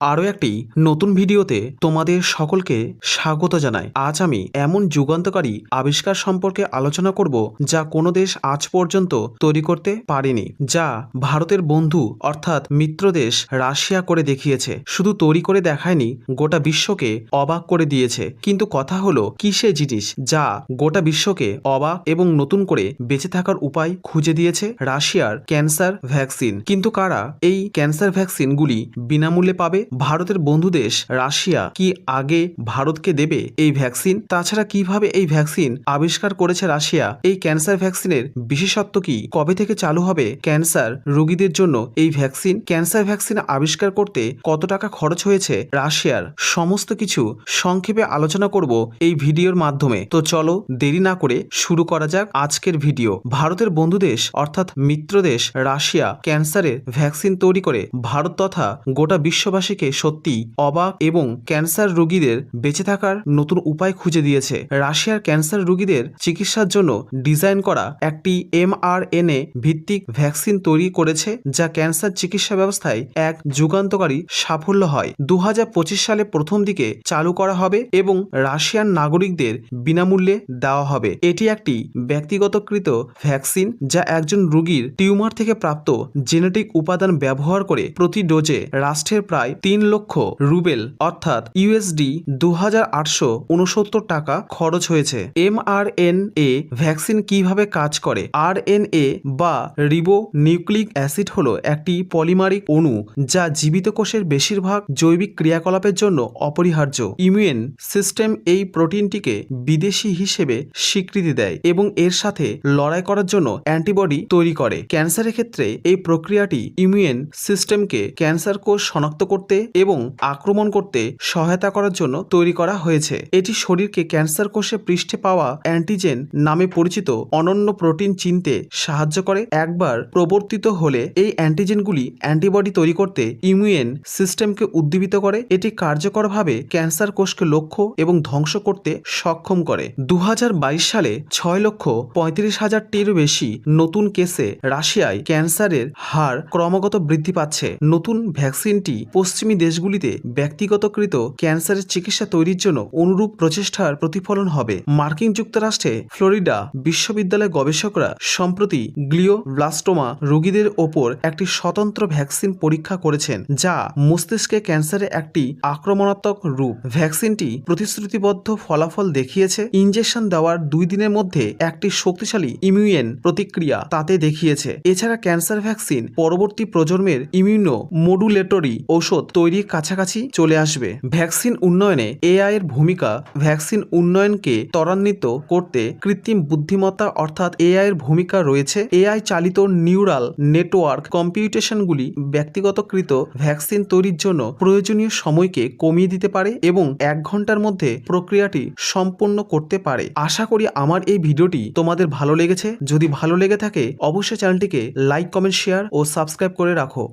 আরও একটি নতুন ভিডিওতে তোমাদের সকলকে স্বাগত জানাই। আজ আমি এমন যুগান্তকারী আবিষ্কার সম্পর্কে আলোচনা করব যা কোনো দেশ আজ পর্যন্ত তৈরি করতে পারেনি, যা ভারতের বন্ধু অর্থাৎ মিত্র দেশ রাশিয়া করে দেখিয়েছে। শুধু তৈরি করে দেখায়নি, গোটা বিশ্বকে অবাক করে দিয়েছে। কিন্তু কথা হলো কি সে জিনিস যা গোটা বিশ্বকে অবাক এবং নতুন করে বেঁচে থাকার উপায় খুঁজে দিয়েছে রাশিয়ার ক্যান্সার ভ্যাকসিন। কিন্তু কারা এই ক্যান্সার ভ্যাকসিনগুলি বিনামূল্যে পাবে? ভারতের বন্ধু দেশ রাশিয়া কি আগে ভারতকে দেবে এই ভ্যাকসিন? তাছাড়া কীভাবে এই ভ্যাকসিন আবিষ্কার করেছে রাশিয়া? এই ক্যান্সার ভ্যাকসিনের বিশেষত্ব কি? কবে থেকে চালু হবে ক্যান্সার রোগীদের জন্য এই ভ্যাকসিন? ক্যান্সার ভ্যাকসিন আবিষ্কার করতে কত টাকা খরচ হয়েছে রাশিয়ার? সমস্ত কিছু সংক্ষেপে আলোচনা করব এই ভিডিওর মাধ্যমে। তো চলো দেরি না করে শুরু করা যাক আজকের ভিডিও। ভারতের বন্ধু দেশ, অর্থাৎ মিত্র দেশ রাশিয়া ক্যান্সারের ভ্যাকসিন তৈরি করে। ভারত তথা গোটা বিশ্ববাসীকে সত্যি অবাক এবং ক্যান্সার রোগীদের বেঁচে থাকার নতুন উপায় খুঁজে দিয়েছে। রাশিয়ার ক্যান্সার রোগীদের চিকিৎসার জন্য ডিজাইন করা একটি এমআরএনএ ভিত্তিক ভ্যাকসিন তৈরি করেছে, যা ক্যান্সার চিকিৎসা ব্যবস্থায় এক যুগান্তকারী সাফল্য হয়। দুই হাজার পঁচিশ সালে প্রথম দিকে চালু করা হবে এবং রাশিয়ান নাগরিকদের বিনামূল্যে দেওয়া হবে। এটি একটি ব্যক্তিগতকৃত ভ্যাকসিন, যা একজন রোগীর টিউমার থেকে প্রাপ্ত জেনেটিক উপাদান ব্যবহার করে প্রতি ডোজে রাষ্ট্রের প্রায় তিন লক্ষ রুবেল, অর্থাৎ ইউএসডি দু হাজার আটশো উনসত্তর টাকা খরচ হয়েছে। এমআরএনএ ভ্যাকসিন কীভাবে কাজ করে? আরএনএ বা রিবো নিউক্লিক অ্যাসিড হলো একটি পলিমারিক অণু যা জীবিত কোষের বেশিরভাগ জৈবিক ক্রিয়াকলাপের জন্য অপরিহার্য। ইমিউন সিস্টেম এই প্রোটিনটিকে বিদেশি হিসেবে স্বীকৃতি দেয় এবং এর সাথে লড়াই করার জন্য অ্যান্টিবডি তৈরি করে। ক্যান্সারের ক্ষেত্রে এই প্রক্রিয়াটি ইমিউন সিস্টেমকে ক্যান্সার কোষ শনাক্ত করতে এবং আক্রমণ করতে সহায়তা করার জন্য তৈরি করা হয়েছে। এটি শরীরকে ক্যান্সার কোষে পৃষ্ঠে পাওয়া অ্যান্টিজেন নামে পরিচিত অনন্য প্রোটিন চিনতে সাহায্য করে। একবার প্রবর্তিত হলে এই অ্যান্টিজেনগুলি অ্যান্টিবডি তৈরি করতে ইমিউন সিস্টেমকে উদ্দীপিত করে। এটি কার্যকরভাবে ক্যান্সার কোষকে লক্ষ্য এবং ধ্বংস করতে সক্ষম করে। দু হাজার বাইশ সালে ছয় লক্ষ পঁয়ত্রিশ হাজারটির বেশি নতুন কেসে রাশিয়ায় ক্যান্সারের হার ক্রমাগত বৃদ্ধি পাচ্ছে। নতুন ভ্যাকসিনটি পশ্চিমী দেশগুলিতে ব্যক্তিগতকৃত ক্যান্সারের চিকিৎসা তৈরির জন্য অনুরূপ প্রচেষ্টার প্রতিফলন হবে। মার্কিন যুক্তরাষ্ট্রে ফ্লোরিডা বিশ্ববিদ্যালয়ের গবেষকরা সম্প্রতি গ্লিওব্লাস্টোমা রোগীদের ওপর একটি স্বতন্ত্র ভ্যাকসিন পরীক্ষা করেছেন, যা মস্তিষ্কে ক্যান্সারের একটি আক্রমণাত্মক রূপ। ভ্যাকসিনটি প্রতিশ্রুতিবদ্ধ ফলাফল দেখিয়েছে, ইনজেকশন দেওয়ার দুই দিনের মধ্যে একটি শক্তিশালী ইমিউন প্রতিক্রিয়া তাতে দেখিয়েছে। এছাড়া ক্যান্সার ভ্যাকসিন পরবর্তী প্রজন্মের ইমিউনো মডুলেটরি ঔষধ তৈরির কাছাকাছি চলে আসবে। ভ্যাকসিন উন্নয়নে এআই এর ভূমিকা, ভ্যাকসিন উন্নয়নকে ত্বরান্বিত করতে কৃত্রিম বুদ্ধিমত্তা অর্থাৎ এআই এর ভূমিকা রয়েছে। এআই চালিত নিউরাল নেটওয়ার্ক কম্পিউটেশনগুলি ব্যক্তিগতকৃত ভ্যাকসিন তৈরির জন্য প্রয়োজনীয় সময়কে কমিয়ে দিতে পারে এবং এক ঘণ্টার মধ্যে প্রক্রিয়াটি সম্পন্ন করতে পারে। আশা করি আমার এই ভিডিওটি তোমাদের ভালো লেগেছে। যদি ভালো লেগে থাকে, অবশ্যই চ্যানেলটিকে লাইক, কমেন্ট, শেয়ার ও সাবস্ক্রাইব করে রাখো।